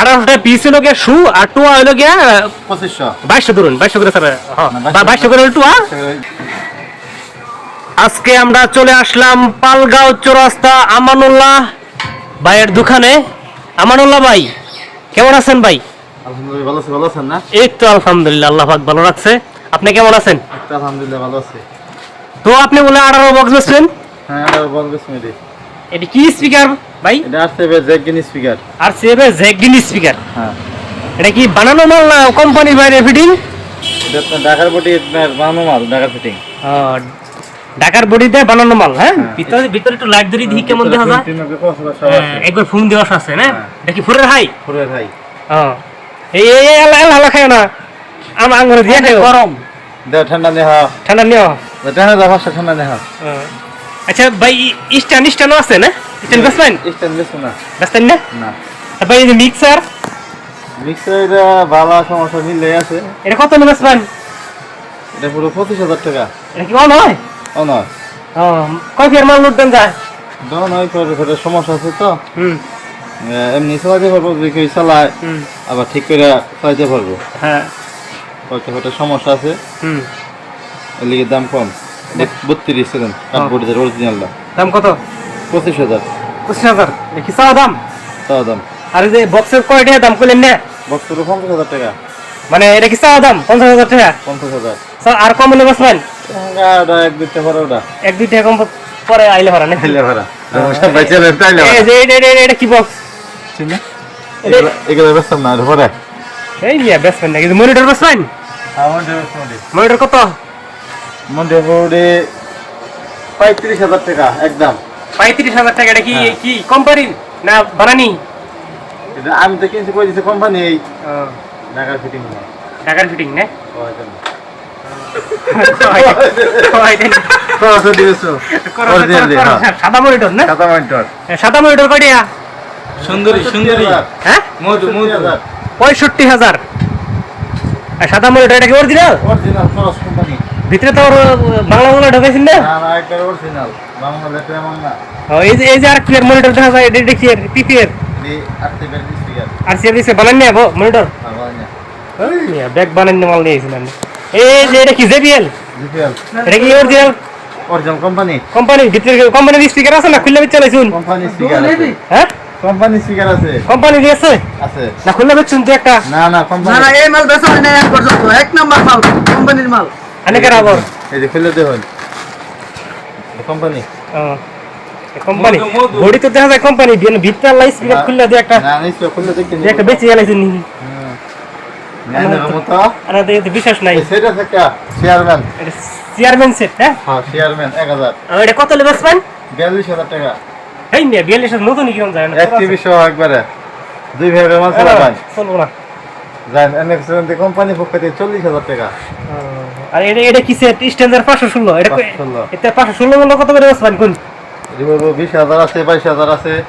আঠারোশো টাকা পিস হলো গিয়া শু আর টুয়া হলো গিয়া পঁচিশশো। বাইশশো ধরুন বাইশশো করে স্যার হ্যাঁ বাইশশো করে টুয়া। আজকে আমরা চলে আসলাম পালগাঁও চৌরাস্তা আমানুল্লাহ ভাইয়ের দোকানে। আমানুল্লাহ ভাই কেমন আছেন ভাই? এই তো আলহামদুলিল্লাহ আল্লাহ পাক ভালো রাখছে। আপনি কেমন আছেন? আলহামদুলিল্লাহ ভালো আছে। তো আপনি বলে আঠারো বক্স বেচলেন? হ্যাঁ এটা বলবে শুনে এটি কি স্পিকার ভাই? এটা আসছে জ্যাকগিন স্পিকার আর সেভে জ্যাকডিন স্পিকার হ্যাঁ। এটা কি বানানো মাল না কোম্পানির বাইরে ফিটিং এটা ঢাকার আপনার বানানো মাল ঢাকার ফিটিং ঢাকার বডিতে বানানো মাল হ্যাঁ? হ্যাঁ। ভিতরে ভিতরে একটু লাইট ধরে দিই কেমন দেখা যায়। হ্যাঁ, একবার ফোন দেওয়া আছে না? হ্যাঁ। এটা কি ফুরের হাই ফুলের ভাই হ্যাঁ এই আল্লাহ আল্লাহ খায় না। আম আঙ্গুর দিয়ে গরম। দেও ঠান্ডা নেহা। ঠান্ডা নিও ঠান্ডা দা ভাষা ঠান্ডা নেহা। আচ্ছা ভাই স্ট্যান্ড স্ট্যান্ডও আছে না? স্ট্যান্ড বেসবেন স্ট্যান্ড বেশ না। না? না। ভাই এই মিক্সার মিক্সার এটা ভালো সমস্যা মিলে আছে। এটা কত নেবে বেসবেন এটা পুরো পঁচিশ হাজার টাকা। এটা কি অন হয়? ও না ও কয় ফের মাল লুট দেন যায়? ধরুন ওই করে সেটা সমস্যা আছে তো। হুম। এমনি চালাতে পারব যে কেউ চালায় হুম। আবার ঠিক করে চালাতে পারব। হ্যাঁ। কয়েকটা সমস্যা আছে। হুম। এর লিগে দাম কম। বত্রিশ কাঠবোর্ডের অরিজিনালটা দাম কত? পঁচিশ হাজার। পঁচিশ হাজার? কি চাওয়া দাম? তাও দাম। আর যে বক্সের কয়টা দাম করলেন না? বক্স পুরো পঞ্চাশ হাজার টাকা। মানে এটা কি চাওয়া দাম? পঞ্চাশ হাজার টাকা? পঞ্চাশ হাজার। স্যার আর কম হলে বসবেন? এক দুইটা পরে ওটা এক দুই টাকা কম পরে আইলে ভাড়া নাকি? তাইলে ভাড়া এই এটা- কি বক্স এগুলো ব্যস্ত না এটা পরে। এই নিয়ে বেসবেন নাকি? মনিটর বেসবেন মনিটর কত? পঁয়ত্রিশ হাজার টাকা একদম। পঁয়ত্রিশ হাজার টাকা এটা কি হ্যাঁ। কি কোম্পানির না বানানি? এটা আমি তো কিনছি কই দিছে কোম্পানি? এই ঢাকার ফিটিং টাকার ফিটিং না? সাদা মনিটর না? সাদা মনিটর। সাদা মনিটর কয়টা? সুন্দরী সুন্দরী। হ্যাঁ? মধু মধু। পঁয়ষট্টি হাজার। সাদা মনিটর এটা কি অরিজিনাল ভিতরে তো বাংলা বাংলা ঢোকাইছেন না? না না একটা অরিজিনাল বাংলা লেটার এমন না এই যে এই যে আর মনিটর দেখা যায় এটা দেখি ব্যাগ স্পিকার আর সি দিছে বানান নিয়ে মনিটর ব্যাগ বানান নিয়ে মাল নিয়েছিলেন এই যে এটা কি জেবিএল জিপিএল এটা কি অরিজিনাল অরিজিনাল কোম্পানি কোম্পানি ভিতরে কোম্পানির স্পিকার আছে না খুললে বেচে লাইছুন কোম্পানি স্পিকার আছে। হ্যাঁ? কোম্পানি স্পিকার আছে। কোম্পানি দিয়েছে আছে? না খুললে বেচুন তো একটা। না না না কোম্পানি না এই মাল বেচা না এক পর্যন্ত এক নাম্বার মাল কোম্পানির মাল। অনেকের আবার এই যে খুলে দেখুন কোম্পানি কোম্পানি বডি তো দেখা যায় কোম্পানি ভিতরে লাই স্পিকার খুললে দিয়ে একটা না নিশ্চয় খুলে দেখতে দিয়ে একটা বেচে লাইছুন না। না মতো আর এতে বিশ্বাস নাই। সেটা থেকে চেয়ারম্যান চেয়ারম্যান সেট হ্যাঁ? হ্যাঁ চেয়ারম্যান এক হাজার। আর এটা কত লেবে বেচবেন বিয়াল্লিশ হাজার টাকা। এই নিয়ে বিয়াল্লিশ নতুন কিরম যায় না এক টিভি একবারে। দুই ভাই চলবো না। যান এনএক্সেন্ট কোম্পানি পক্ষ থেকে চল্লিশ হাজার টাকা। আর এটা এটা কি সেট স্ট্যান্ডার্ড পাঁচশো ষোলো? এটা কই- 516 এটা পাঁচশো ষোলো মূল্য কত করে বেচবেন কোন? রিভলভ বিশ হাজার আছে বাইশ হাজার আছে।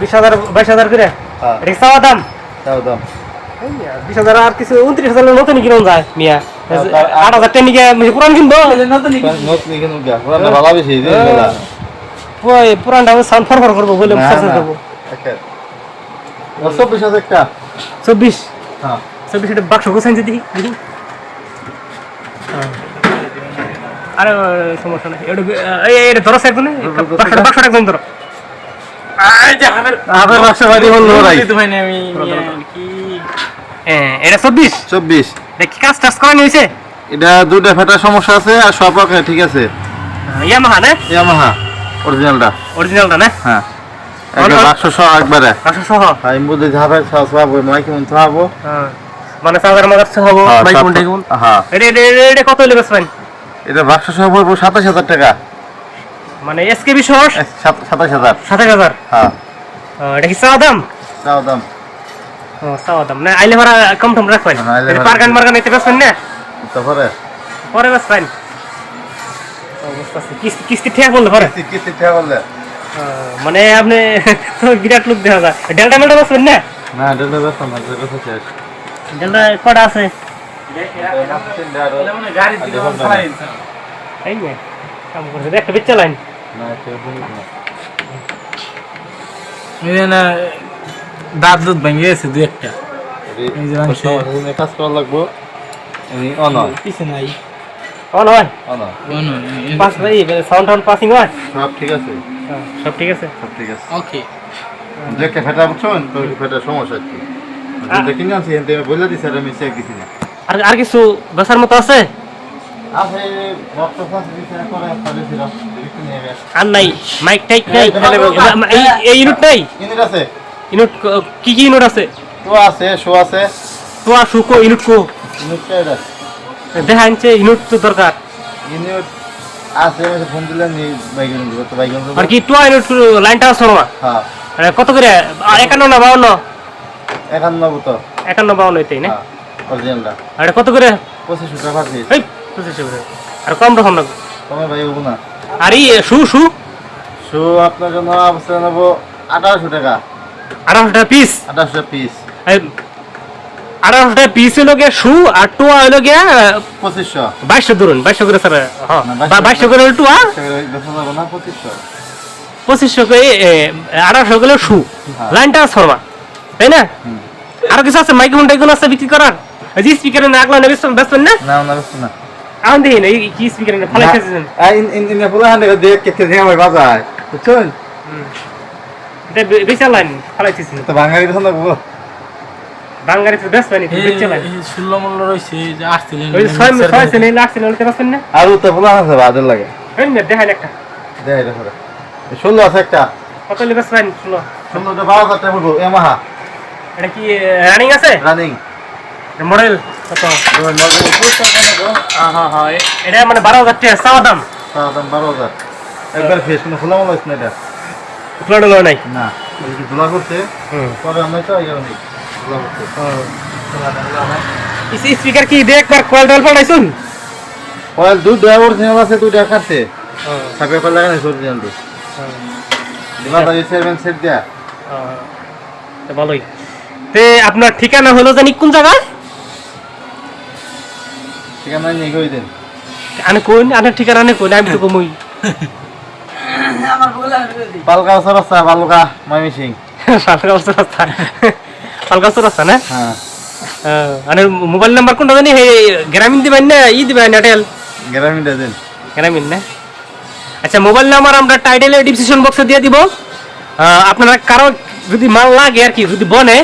বিশ হাজার বাইশ হাজার করে? হ্যাঁ। এটা চাওয়া দাম? তাও দাম। বিশ হাজার আর কিছু উনত্রিশ হাজার নতুন কিরম যায় মিয়া। আট হাজার টাকা নিকে পুরান কিনবো। নতুন কিনুন। গা পুরানো ভালো বেশি পুরানটা সাউন্ড ফরফর করব বলে না, সার্চ না। করব একের। ও, চব্বিশ হাজার চব্বিশ? হ্যাঁ। চব্বিশ এটা বাক্স গোছাইন দেখি। দেখি। হ্যাঁ। আরে সমস্যা নেই। এটা এটা ধরো বাক্সটা বাক্সটা ধরো। এটা চব্বিশ? চব্বিশ। কাজ টাজ করা নিয়েছে এটা দুটা ফেটার সমস্যা আছে আর সব ঠিক আছে। ইয়ামাহা না? ইয়ামাহা অরিজিনালটা অরিজিনালটা না? হ্যাঁ। বাক্স সহ একবারে। বাক্স সহ? আমি বুঝে মাইকে মন খাওয়াবো হ্যাঁ। মানে সহ হব হ্যাঁ, হ্যাঁ। এটা এটা কত হলে বেচবেন? এটা বাক্স সহ পড়ব সাতাশ হাজার টাকা। মানে এসকেবি সহ? সাতাশ হাজার। সাতাশ হাজার? হ্যাঁ। এটা কি চাওয়া দাম? তাও দাম। ও চাওয়া দাম। না আইলে ভাড়া কম টম রাখবেন। হ্যাঁ, আইলে মার্গান এতে না? তারপরে পরে। আছে। কিস্তি কিস্তি ঠিক বললে পরে? কিস্তি ঠিক বললে মানে আপনি বিরাট লোক দেখা যায়। ডেল্টা মেলটা বেচবেন না? না এটা তো না তো শেষ। ডেল্টা কটা আছে? এই নে কাম করছে একটা বেচা লাইন। না না। দাঁত দুধ ভেঙে গেছে দু একটা। কাজ করা লাগবো। অন নাই। অন হয় অন হয় পাস ভাই সাউন্ড টাউন্ড পাসিং হয়? সব ঠিক আছে। সব ঠিক আছে? সব ঠিক আছে। ওকে দেখে ফেটা বুঝছেন তো ফেটার সমস্যা কি? দেখি না আছি এনতে বলে দিছে আর আমি চেক দিছি না। আর আর কিছু বেসার মতো আছে? আছে রক্ত ফাঁস দিছে করে করেছিল দেখি আর নাই মাইক টাইক নাই। এই এই ইউনিট নাই? ইনিট আছে। ইউনিট কি কি ইউনিট আছে? তো আছে শো আছে। তো আর শুকো ইউনিট কো। আছে। দেখা আনছে ইউনিট তো দরকার। ইনিট আর কি টুয়া ইউনিট লাইনটা আছে না? হ্যাঁ। কত করে? একান্ন না বাউন্ন? একান্ন তো একান্ন বাউন্ন এটাই না? হ্যাঁ অরিজিনালটা আরে কত করে? পঁচিশ টাকা পিস এই পঁচিশশো করে। আর কম রকম না। তোমার ভাই হব না। আর এই শু শু। শো আপনার জন্য অবস্থা নেব আঠারোশো টাকা। আড়াইশো টাকা পিস আঠারোশো পিস আড়াইশো টাকা পিস হইল গিয়ে শু আর টুয়া হইল গিয়া পঁচিশশো। বাইশশো ধরুন বাইশশো করে স্যার হ্যাঁ না, 2200 বা- বাইশশো করে হলো টুয়া? না পঁচিশশো। পঁচিশশো করে আড়াইশো করে শু। লাইন ট্রান্সফরমার তাই না। আরও কিছু আছে? মাইক্রোফোন টাইকোন আছে বিক্রি করার? যে স্পিকারে না আগলা নেবে বেসবেন না? না না না। এখন দেখি না কি স্পিকারে না ফালাই খেয়েছেন বুঝছেন? বেচা লাইন ফালাইতেছেন তো বাঙালি ধন লাগবো বাঙ্গারি তো বেসবেন বেচা লাইন ষোলো মূল্য রয়েছে যে আসছিলেন ওই ছয় ছয় সেনে না? আর তো বলা আছে বাদের লাগে। ওই না দেখাই একটা। দেখ দেখো ষোলো আছে একটা। কত লিবে বেসবেন শুনো ষোলোটা বারো হাজার টাকা পড়ব এমাহা। এটা কি রানিং আছে? রানিং মডেল কত? হ্যাঁ হ্যাঁ হ্যাঁ এটা মানে বারো হাজার টাকা চাওয়া দাম। দাম বারো হাজার। একবার ফেস কোনো খোলা মনে হচ্ছে না এটা? নয় না ধুলা করছে পরে আমরা তো ইয়ে নেই। করছে স্পিকার কি দেখ একবার কয়েল টয়েল পাঠাইছুন? ওই দুধ অরিজিনাল আছে দুইটা কাটছে। সাপে কল লাগানো অরিজিনাল দুধ দিবা তাই সেভেন সেট দিয়া। তো ভালোই। তে আপনার ঠিকানা হলো জানি কোন জায়গায়? ঠিকানা নিয়ে গই দেন? আনে কোন? আনে ঠিকানা আনে কোন? আমি তো কমই। পালকা সরসা বালুকা মামি সিং পালগাছ রাস্তা পালগাছ রাস্তা না? হ্যাঁ। হ্যাঁ, মোবাইল নাম্বার কোনটা জানি? হে গ্রামীণ দিবেন না ই দিবেন এয়ারটেল গ্রামীণ দেন গ্রামীণ না? আচ্ছা মোবাইল নাম্বার আমরা টাইটেলে ডিসক্রিপশন বক্সে দিয়ে দিব। আপনারা কারও যদি মাল লাগে আর কি যদি বনে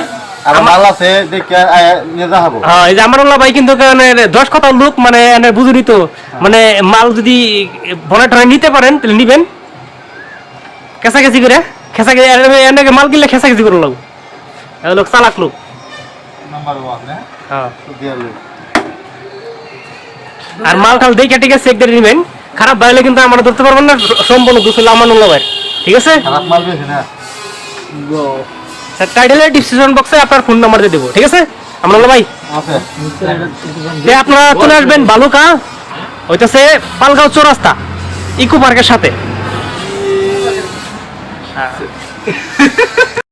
মাল আছে হ্যাঁ, এই যে আমার ভাই কিন্তু দশ কথা লোক মানে বুঝুনি তো। মানে মাল যদি বনে টনে নিতে পারেন তাহলে নিবেন। খেসাখেসি করে। খেসাখেসি এনেকে মাল কিনলে খেসাখেসি করে লোক এ লোক চালাক লোক। নাম্বার ওয়ান হ্যাঁ। হ্যাঁ আর মাল টাল দেখে ঠিক আছে চেক করে নিবেন। খারাপ বাইলে কিন্তু আমরা ধরতে পারবেন না সম্পূর্ণ আমার নোলা ভাই ঠিক আছে? খারাপ মাল বেশি না। টাইটেলের ডিসক্রিপশন বক্সে আপনার ফোন নাম্বার দিয়ে দেবো ঠিক আছে? আমরা ভাই। যে আপনারা চলে আসবেন বালুকা ওইটাছে পালগাঁও চৌরাস্তা ইকো পার্কের সাথে। হ্যাঁ।